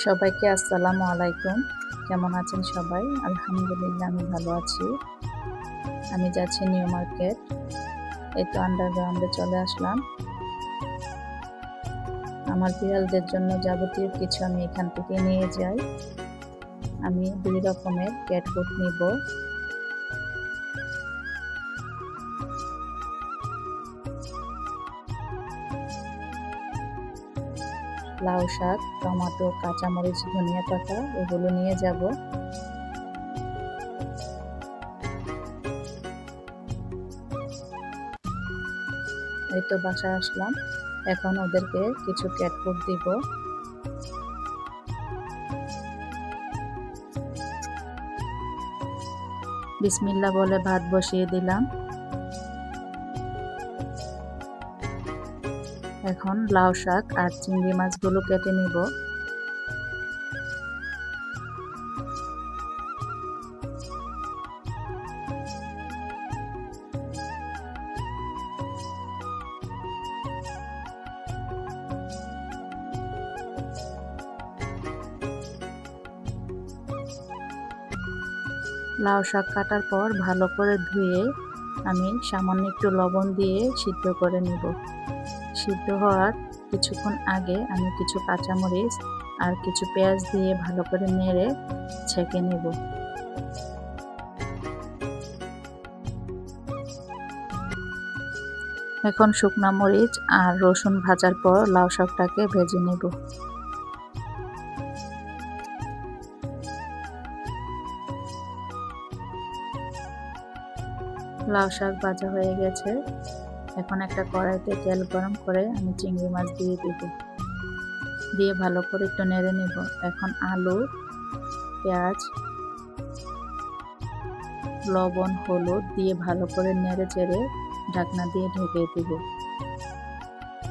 সবাইকে আসসালামু আলাইকুম। কেমন আছেন সবাই? আলহামদুলিল্লাহ, আমি ভালো আছি। আমি যাচ্ছি নিউ মার্কেট। এই তো আন্ডারগ্রাউন্ডে চলে আসলাম। আমার বিড়ালদের জন্য যাবতীয় কিছু আমি এখান থেকে নিয়ে যাই। আমি দুই রকমের ক্যাটবুট নিব। লাউ শাক, টমেটো, কাঁচামরিচ, ধনিয়া পাতা এগুলো নিয়ে যাব। এই তো বাসায় আসলাম। এখন ওদেরকে কিছু ক্যাট ফুড দিব। বিসমিল্লা বলে ভাত বসিয়ে দিলাম। এখন লাউ শাক আর চিংড়ি মাছগুলো কেটে নিব। লাউ শাক কাটার পর ভালো করে ধুয়ে আমি সামান্য একটু লবণ দিয়ে সিদ্ধ করে নিব। সিদ্ধ হওয়ার কিছুক্ষণ আগে আমি কিছু কাঁচামরিচ আর কিছু পেঁয়াজ দিয়ে ভালো করে নেড়ে ছেঁকে নেব। এখন শুকনা মরিচ আর রসুন ভাজার পর লাউ শাকটাকে ভেজে নেব। লাউ শাক ভাজা হয়ে গেছে। এখন একটা কড়াইতে তেল গরম করে আমি চিংড়ি মাছ দিয়ে দিব। দিয়ে ভালো করে একটু নেড়ে নিব। এখন আলু, পেঁয়াজ, লবণ, হলুদ দিয়ে ভালো করে নেড়ে চেড়ে ঢাকনা দিয়ে ঢেকে দিব।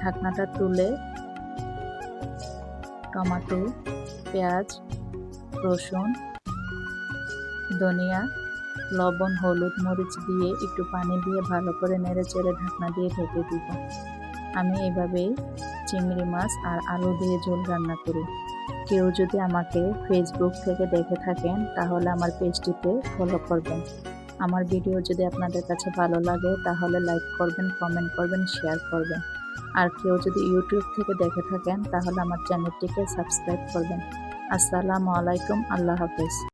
ঢাকনাটা তুলে টমাটো, পেঁয়াজ, রসুন, ধনিয়া লবণ, হলুদ মরিচ দিয়ে একটু পানি দিয়ে ভালো করে নেড়ে চেড়ে ঢাকনা দিয়ে ঢেকে দিব। আমি এভাবেই চিংড়ি মাছ আর আলু দিয়ে ঝোল রান্না করি। কেউ যদি আমাকে ফেসবুক থেকে দেখে থাকেন, তাহলে আমার পেজটিতে ফলো করবেন। আমার ভিডিও যদি আপনাদের কাছে ভালো লাগে, তাহলে লাইক করবেন কমেন্ট করবেন শেয়ার করবেন। আর কেউ যদি ইউটিউব থেকে দেখে থাকেন, তাহলে আমার চ্যানেলটিকে সাবস্ক্রাইব করবেন। আসসালামু আলাইকুম, আল্লাহ হাফেজ।